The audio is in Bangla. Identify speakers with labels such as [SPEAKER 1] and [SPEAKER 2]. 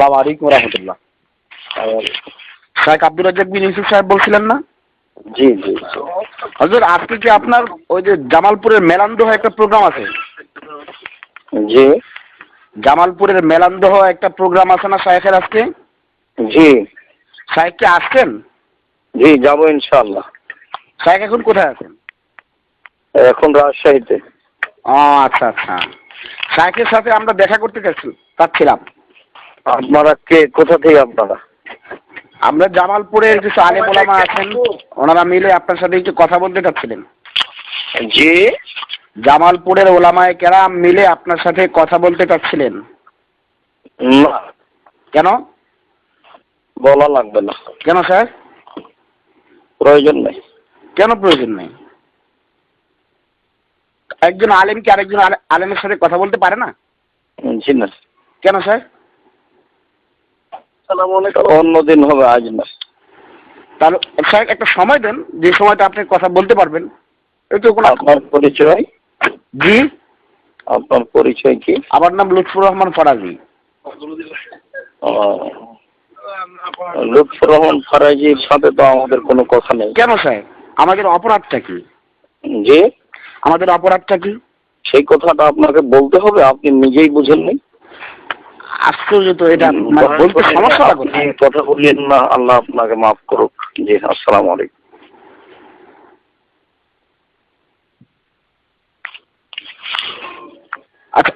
[SPEAKER 1] সালাম আলাইকুম রহমতুল্লাহ। শাহেখ আব্দুর রাজ্জাক বিন ইউসুফ সাহেব বলছিলেন না?
[SPEAKER 2] জি জি
[SPEAKER 1] হজর আজকে কি আপনার ওই যে জামালপুরের মেলান্দহ একটা প্রোগ্রাম আছে?
[SPEAKER 2] জি।
[SPEAKER 1] জামালপুরের মেলান্দহ একটা প্রোগ্রাম আছে না শাহেখের আজকে?
[SPEAKER 2] জি।
[SPEAKER 1] শাহেখ কি আসছেন?
[SPEAKER 2] জি যাব ইনশাল্লাহ
[SPEAKER 1] শাহেখ এখন কোথায় আছেন?
[SPEAKER 2] এখন রাজশাহীতে।
[SPEAKER 1] ও আচ্ছা আচ্ছা। শাহেখের সাথে আমরা দেখা করতে চাচ্ছি- চাচ্ছিলাম
[SPEAKER 2] আপনারা কে? কোথা থেকে আপনারা?
[SPEAKER 1] আমরা জামালপুরের কিছু আলেম ওলামা আছেন। ওনারা মিলে আপনার সাথে একটু কথা বলতে চাচ্ছিলেন।
[SPEAKER 2] জি।
[SPEAKER 1] জামালপুরের ওলামায় কেরাম মিলে আপনার সাথে কথা বলতে চাচ্ছিলেন। কেন?
[SPEAKER 2] বলা লাগবে না।
[SPEAKER 1] কেন স্যার?
[SPEAKER 2] প্রয়োজন নেই।
[SPEAKER 1] কেন প্রয়োজন নেই? একজন আলেম কি আরেকজন আলে- আলেমের সাথে কথা বলতে পারে না?
[SPEAKER 2] জি না
[SPEAKER 1] কেন স্যার
[SPEAKER 2] অন্যদিন হবে আজ না।
[SPEAKER 1] তাহলে স্যার একটা সময় দেন যে সময়টা আপনি কথা বলতে পারবেন। একটু কোনো
[SPEAKER 2] আপনার পরিচয়?
[SPEAKER 1] জি?
[SPEAKER 2] আপনার পরিচয় কি?
[SPEAKER 1] আমার নাম লুৎফুর রহমান ফরাজি।
[SPEAKER 2] লুৎফর রহমান ফারাজির সাথে তো আমাদের কোনো কথা নেই।
[SPEAKER 1] কেন স্যার? আমাদের অপরাধটা কি?
[SPEAKER 2] জি?
[SPEAKER 1] আমাদের অপরাধটা কি?
[SPEAKER 2] সেই কথাটা আপনাকে বলতে হবে আপনি নিজেই বুঝেননি।
[SPEAKER 1] আশ্চর্য তো এটা মানে বলতে সমস্যাটা কোথায়
[SPEAKER 2] কথা বললেন না আল্লাহ আপনাকে মাফ করুক। জি আসসালামু আলাইকুম।
[SPEAKER 1] আচ্ছা